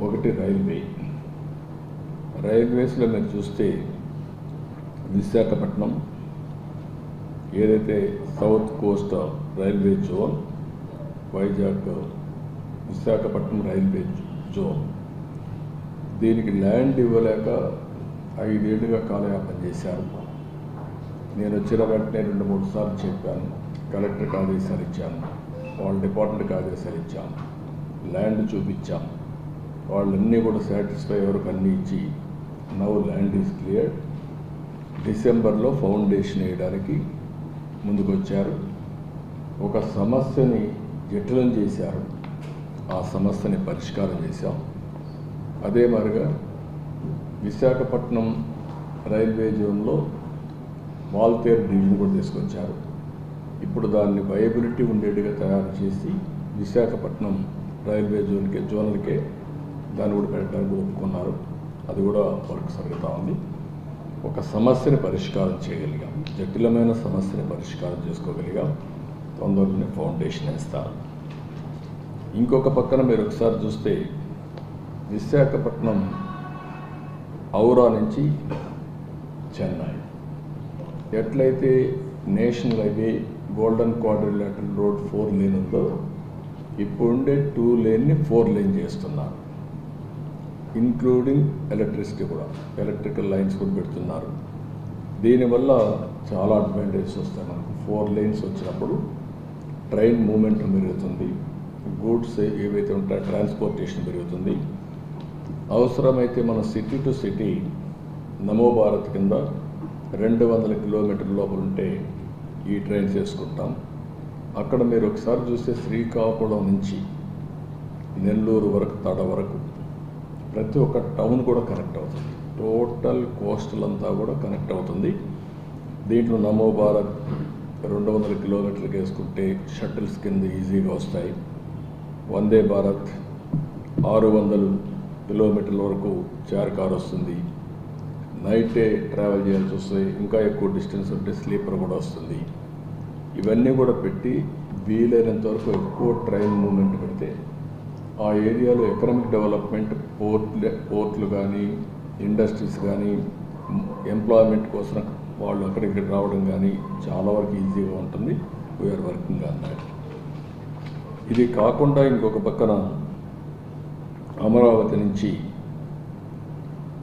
ఒకటి రైల్వే. రైల్వేస్లో మీరు చూస్తే విశాఖపట్నం ఏదైతే south coast railway zone Vizag Visakhapatnam railway zone. దీనికి ల్యాండ్ ఇవ్వలేక ఐదేళ్ళుగా కాలయాపన చేశారు. నేను వచ్చిన వెంటనే రెండు మూడు సార్లు చెప్పాను. కలెక్టర్కి ఆదేశాలు ఇచ్చాను. వాళ్ళ డిపార్ట్మెంట్కి ఆదేశాలు ఇచ్చాను. ల్యాండ్ చూపించాము వాళ్ళన్నీ కూడా సాటిస్ఫై వరకు అన్నీ ఇచ్చి నవ్ ల్యాండ్ ఈజ్ క్లియర్ డిసెంబర్లో ఫౌండేషన్ వేయడానికి ముందుకొచ్చారు. ఒక సమస్యని జటిలం చేశారు. ఆ సమస్యని పరిష్కారం చేశాం. అదే మరిగా విశాఖపట్నం రైల్వే జోన్లో వాల్తేర్ డివిజన్ కూడా తీసుకొచ్చారు. ఇప్పుడు దాన్ని వయబిలిటీ ఉండేట్టుగా తయారు చేసి విశాఖపట్నం రైల్వే జోన్కే జోన్లకే దాన్ని కూడా పెట్టడానికి ఒప్పుకున్నారు. అది కూడా వర్క్ జరుగుతూ ఉంది. ఒక సమస్యని పరిష్కారం చేయగలిగాం. జటిలమైన సమస్యని పరిష్కారం చేసుకోగలిగాం. తొందరలోనే ఫౌండేషన్ వేస్తారు. ఇంకొక పక్కన మీరు ఒకసారి చూస్తే విశాఖపట్నం ఔరా నుంచి చెన్నై. ఎట్లయితే national highway golden quadrilateral road four lane ఉందో ఇప్పుడు ఉండే టూ లేన్ని ఫోర్ లేన్ చేస్తున్నారు. ఇంక్లూడింగ్ ఎలక్ట్రిసిటీ కూడా ఎలక్ట్రికల్ లైన్స్ కూడా పెడుతున్నారు. దీనివల్ల చాలా అడ్వాంటేజెస్ వస్తాయి మనకు. ఫోర్ లైన్స్ వచ్చినప్పుడు ట్రైన్ మూమెంట్ పెరుగుతుంది. గూడ్స్ ఏవైతే ఉంటాయో ట్రాన్స్పోర్టేషన్ పెరుగుతుంది. అవసరమైతే మన సిటీ టు సిటీ నమో భారత్ కింద రెండు వందల కిలోమీటర్ల లోపల ఉంటే ఈ ట్రైన్స్ వేసుకుంటాం అక్కడ మీరు ఒకసారి చూస్తే శ్రీకాకుళం నుంచి నెల్లూరు వరకు తడ వరకు ప్రతి ఒక్క టౌన్ కూడా కనెక్ట్ అవుతుంది. టోటల్ కోస్టల్ అంతా కూడా కనెక్ట్ అవుతుంది. దీంట్లో నమో భారత్ రెండు వందల కిలోమీటర్లకు వేసుకుంటే షటిల్స్ కింద ఈజీగా వస్తాయి. వందే భారత్ ఆరు వందలు కిలోమీటర్ల వరకు చార్ కార్ వస్తుంది. నైటే ట్రావెల్ చేయాల్సి వస్తుంది ఇంకా ఎక్కువ డిస్టెన్స్ ఉంటే స్లీపర్ కూడా వస్తుంది. ఇవన్నీ కూడా పెట్టి వీలైనంత వరకు ఎక్కువ ట్రైన్ మూమెంట్ పెడితే ఆ ఏరియాలో ఎకనామిక్ డెవలప్మెంట్ పోర్ట్ పోర్ట్లు కానీ ఇండస్ట్రీస్ కానీ ఎంప్లాయ్మెంట్ కోసం వాళ్ళు అక్కడికి రావడం కానీ చాలా వరకు ఈజీగా ఉంటుంది. వీఆర్ వర్కింగ్ అన్నారు ఇది కాకుండా ఇంకొక పక్కన అమరావతి నుంచి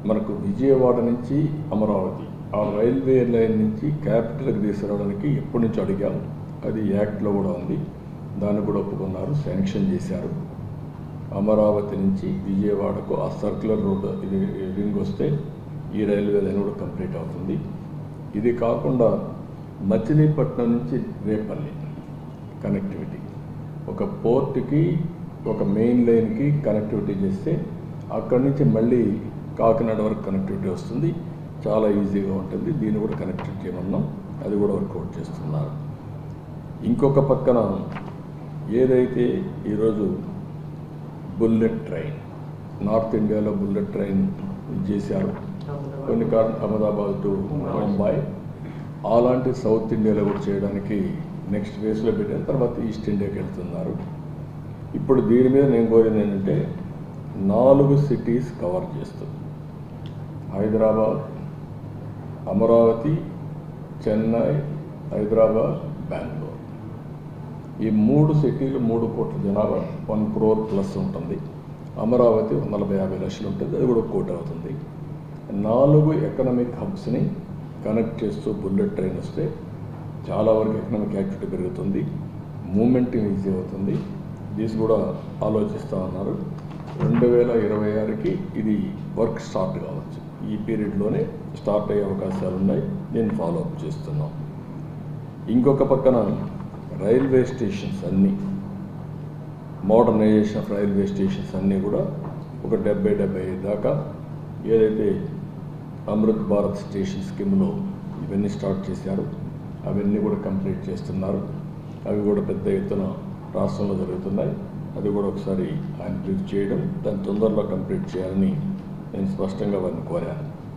మనకు విజయవాడ నుంచి అమరావతి ఆ రైల్వే లైన్ నుంచి క్యాపిటల్కి తీసుకురావడానికి ఎప్పటి నుంచి అడిగాం అది యాక్ట్లో కూడా ఉంది. దాన్ని కూడా ఒప్పుకున్నారు శాంక్షన్ చేశారు. అమరావతి నుంచి విజయవాడకు ఆ సర్క్యులర్ రోడ్ ఇది రింగ్ వస్తే ఈ రైల్వే లైన్ కూడా కంప్లీట్ అవుతుంది. ఇది కాకుండా మచిలీపట్నం నుంచి రేపల్లి కనెక్టివిటీ. ఒక పోర్ట్కి ఒక మెయిన్ లైన్కి కనెక్టివిటీ చేస్తే అక్కడి నుంచి మళ్ళీ కాకినాడ వరకు కనెక్టివిటీ వస్తుంది. చాలా ఈజీగా ఉంటుంది. దీన్ని కూడా కనెక్టివిటీ చేయమన్నాం. అది కూడా వర్కౌట్ చేస్తున్నారు. ఇంకొక పక్కన ఏదైతే ఈరోజు బుల్లెట్ ట్రైన్. నార్త్ ఇండియాలో బుల్లెట్ ట్రైన్ చేశారు. కొన్ని కారణం అహ్మదాబాద్ టు ముంబై. అలాంటి సౌత్ ఇండియాలో కూడా చేయడానికి నెక్స్ట్ ఫేస్లో పెట్టిన తర్వాత ఈస్ట్ ఇండియాకి వెళ్తున్నారు. ఇప్పుడు దీని మీద నేను కోరింది ఏంటంటే నాలుగు సిటీస్ కవర్ చేస్తుంది. హైదరాబాద్ అమరావతి చెన్నై హైదరాబాద్ బెంగళూరు. ఈ మూడు సిటీలు మూడు కోట్ల జనాభా వన్ క్రోర్ ప్లస్ ఉంటుంది. అమరావతి నలభై యాభై లక్షలు ఉంటుంది అది కూడా కోటి అవుతుంది. నాలుగు ఎకనామిక్ హబ్స్ని కనెక్ట్ చేస్తూ బుల్లెట్ ట్రైన్ వస్తే చాలా వరకు ఎకనామిక్ యాక్టివిటీ పెరుగుతుంది. మూమెంట్ ఈజీ అవుతుంది. దీస్ కూడా ఆలోచిస్తూ ఉన్నారు. రెండు వేల ఇరవై ఆరుకి ఇది వర్క్ స్టార్ట్ కావచ్చు. ఈ పీరియడ్లోనే స్టార్ట్ అయ్యే అవకాశాలు ఉన్నాయి దీన్ని ఫాలో అప్ చేస్తున్నాం ఇంకొక పక్కన రైల్వే స్టేషన్స్ అన్నీ. మోడర్నైజేషన్ ఆఫ్ రైల్వే స్టేషన్స్ అన్నీ కూడా ఒక డెబ్బై డెబ్బై ఐదు దాకా ఏదైతే అమృత్ భారత్ స్టేషన్ స్కీమ్లో ఇవన్నీ స్టార్ట్ చేశారు అవన్నీ కూడా కంప్లీట్ చేస్తున్నారు. అవి కూడా పెద్ద ఎత్తున రాష్ట్రంలో జరుగుతున్నాయి. అది కూడా ఒకసారి ఆయన బ్రీఫ్ చేయడం దాన్ని తొందరలో కంప్లీట్ చేయాలని నేను స్పష్టంగా వారిని కోరాను.